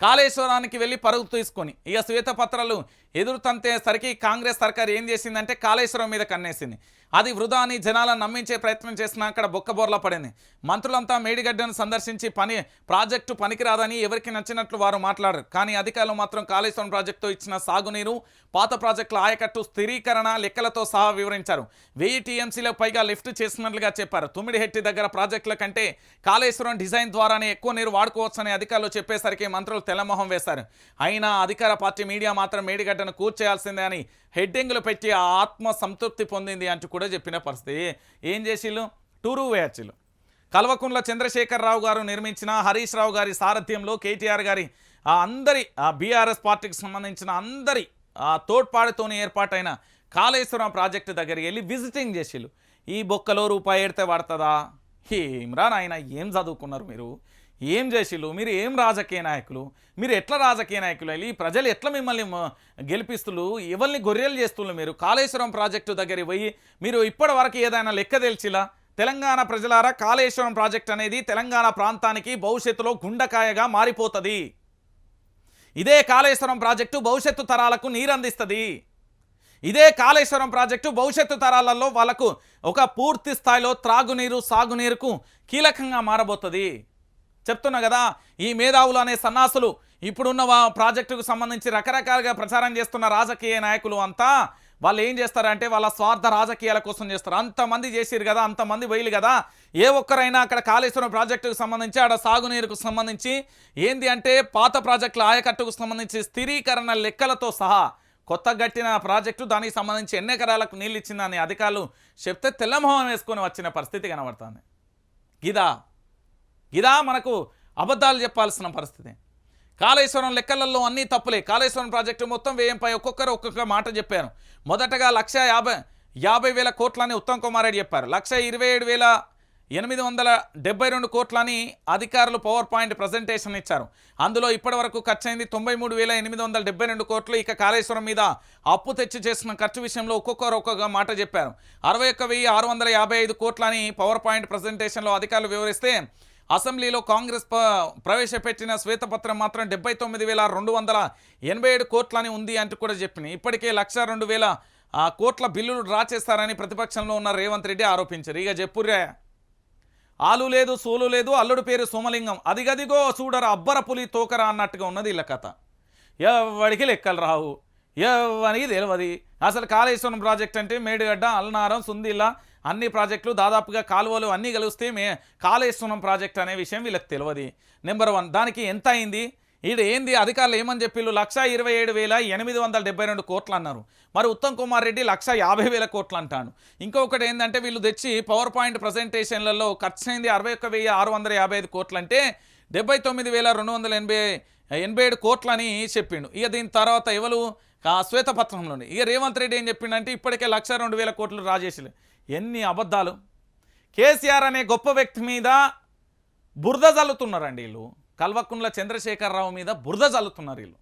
కాళేశ్వరానికి వెళ్ళి పరుగు తీసుకొని ఇక శ్వేతపత్రాలు ఎదురు సరికి కాంగ్రెస్ సర్కార్ ఏం చేసిందంటే కాళేశ్వరం మీద కన్నేసింది. అది వృధా అని జనాలను నమ్మించే ప్రయత్నం చేసినా అక్కడ బొక్కబోర్ల పడింది. మంత్రులంతా మేడిగడ్డను సందర్శించి పని ప్రాజెక్టు పనికిరాదని ఎవరికి నచ్చినట్లు వారు మాట్లాడారు. కానీ అధికారులు మాత్రం కాళేశ్వరం ప్రాజెక్టుతో ఇచ్చిన సాగునీరు పాత ప్రాజెక్టుల ఆయకట్టు స్థిరీకరణ లెక్కలతో సహా వివరించారు. వెయ్యి టీఎంసీలకు పైగా లిఫ్ట్ చేసినట్లుగా చెప్పారు. తుమ్మిడిహెట్టి దగ్గర ప్రాజెక్టుల కంటే కాళేశ్వరం డిజైన్ ద్వారానే ఎక్కువ నీరు వాడుకోవచ్చని అధికారులు చెప్పేసరికి మంత్రులు తెల్లమొహం వేశారు అయినా అధికార పార్టీ మీడియా మాత్రం మేడిగడ్డను కూర్చేయాల్సిందే అని హెడ్డింగ్లు పెట్టి ఆ ఆత్మ సంతృప్తి పొందింది అంటూ కూడా చెప్పిన పరిస్థితి. ఏం చేసిళ్ళు? టూరు వేయచ్చిళ్ళు. కల్వకుంట్ల చంద్రశేఖరరావు గారు నిర్మించిన హరీష్ రావు గారి సారథ్యంలో కేటీఆర్ గారి ఆ అందరి ఆ బీఆర్ఎస్ పార్టీకి సంబంధించిన అందరి ఆ ఏర్పాటైన కాళేశ్వరం ప్రాజెక్టు దగ్గరికి వెళ్ళి విజిటింగ్ చేసిళ్ళు. ఈ బొక్కలో రూపాయి ఎడితే పడుతుందా ఏమ్రా నాయన ఏం చదువుకున్నారు మీరు? ఏం చేసిళ్ళు మీరు ఏం రాజకీయ నాయకులు? మీరు ఎట్లా రాజకీయ నాయకులు? వెళ్ళి ప్రజలు ఎట్లా మిమ్మల్ని గెలిపిస్తులు? ఎవరిని గొర్రెలు చేస్తున్నారు మీరు? కాళేశ్వరం ప్రాజెక్టు దగ్గరికి పోయి మీరు ఇప్పటి వరకు ఏదైనా లెక్క తెలిసిలా? తెలంగాణ ప్రజలారా కాళేశ్వరం ప్రాజెక్ట్ అనేది తెలంగాణ ప్రాంతానికి భవిష్యత్తులో గుండకాయగా మారిపోతుంది. ఇదే కాళేశ్వరం ప్రాజెక్టు భవిష్యత్తు తరాలకు నీరందిస్తుంది. ఇదే కాళేశ్వరం ప్రాజెక్టు భవిష్యత్తు తరాలలో వాళ్ళకు ఒక పూర్తి స్థాయిలో త్రాగునీరు సాగునీరుకు కీలకంగా మారబోతుంది. చెప్తున్నా కదా ఈ మేధావులు అనే సన్నాసులు ఇప్పుడున్న ప్రాజెక్టుకు సంబంధించి రకరకాలుగా ప్రచారం చేస్తున్న రాజకీయ నాయకులు అంతా వాళ్ళు ఏం చేస్తారంటే వాళ్ళ స్వార్థ రాజకీయాల కోసం చేస్తారు. అంతమంది చేసిరు కదా అంతమంది పోయిలు కదా. ఏ ఒక్కరైనా అక్కడ కాళేశ్వరం ప్రాజెక్టుకు సంబంధించి ఆడ సాగునీరుకు సంబంధించి ఏంది అంటే పాత ప్రాజెక్టుల ఆయకట్టుకు సంబంధించి స్థిరీకరణ లెక్కలతో సహా కొత్త గట్టిన ప్రాజెక్టు దానికి సంబంధించి ఎన్ని ఎకరాలకు నీళ్ళు ఇచ్చిందని అధికారులు చెప్తే తెల్లమోహం వేసుకొని వచ్చిన పరిస్థితి కనబడుతుంది. గిదా ఇదా మనకు అబద్ధాలు చెప్పాల్సిన పరిస్థితి. కాళేశ్వరం లెక్కలలో అన్నీ తప్పులే. కాళేశ్వరం ప్రాజెక్టు మొత్తం వ్యయంపై ఒక్కొక్కరు ఒక్కొక్క మాట చెప్పారు. మొదటగా లక్ష యాభై యాభై వేల కోట్లని ఉత్తమ్ కుమార్ రెడ్డి చెప్పారు. లక్ష ఇరవై ఏడు వేల ఎనిమిది వందల డెబ్బై రెండు కోట్లని అధికారులు పవర్ పాయింట్ ప్రజెంటేషన్ ఇచ్చారు. అందులో ఇప్పటివరకు ఖర్చు అయింది తొంభై మూడు వేల ఎనిమిది వందల డెబ్బై రెండు కోట్లు. ఇక కాళేశ్వరం మీద అప్పు తెచ్చి చేసిన ఖర్చు విషయంలో ఒక్కొక్కరు ఒక్కొక్క మాట చెప్పారు. అరవై ఒక్క వెయ్యి ఆరు వందల యాభై ఐదు కోట్లని పవర్ పాయింట్ ప్రజెంటేషన్లో అధికారులు వివరిస్తే అసెంబ్లీలో కాంగ్రెస్ ప్రవేశపెట్టిన శ్వేతపత్రం మాత్రం డెబ్బై తొమ్మిది వేల రెండు వందల ఎనభై ఏడు కోట్లని ఉంది అంటూ కూడా చెప్పింది ఇప్పటికే లక్ష రెండు వేల ఆ, కోట్ల బిల్లులు డ్రా చేస్తారని ప్రతిపక్షంలో ఉన్న రేవంత్ రెడ్డి ఆరోపించారు. ఇక చెప్పుర్రే. ఆలు లేదు సోలు లేదు అల్లుడు పేరు సోమలింగం. అదిగదిగో చూడరా అబ్బర పులి తోకరా అన్నట్టుగా ఉన్నది వీళ్ళ కథ. ఎవడికి లెక్కలు రావు? ఎవరికి తెలియదు అసలు కాళేశ్వరం ప్రాజెక్ట్ అంటే మేడిగడ్డ అల్నారం సుందిల్లా అన్ని ప్రాజెక్టులు దాదాపుగా కాలువలు అన్నీ కలిస్తే మే కాళేశ్వరం ప్రాజెక్ట్ అనే విషయం వీళ్ళకి తెలియదు. నెంబర్ వన్ దానికి ఎంత అయింది? ఈడు ఏంది? అధికారులు ఏమని చెప్పిళ్ళు? లక్ష ఇరవై ఏడు వేల ఎనిమిది వందల డెబ్బై రెండు కోట్లు అన్నారు. మరి ఉత్తమ్ కుమార్ రెడ్డి లక్ష యాభై వేల కోట్లు అంటాడు. ఇంకొకటి ఏంటంటే వీళ్ళు తెచ్చి పవర్ పాయింట్ ప్రజెంటేషన్లలో ఖర్చు అయింది అరవై ఒక్క వెయ్యి ఆరు వందల యాభై ఐదు కోట్లు అంటే డెబ్బై తొమ్మిది వేల రెండు వందల ఎనభై ఎనభై ఏడు కోట్లని చెప్పిండు ఇక దీని తర్వాత ఎవరు శ్వేతపత్రంలోనే. ఇక రేవంత్ రెడ్డి ఏం చెప్పిండంటే ఇప్పటికే లక్ష రెండు వేల కోట్లు రాజేసిలే ఎన్ని అబద్ధాలు. కేసీఆర్ అనే గొప్ప వ్యక్తి మీద బురద జల్లుతున్నారండి వీళ్ళు. కల్వకుంట్ల చంద్రశేఖరరావు మీద బురద జల్లుతున్నారు వీళ్ళు.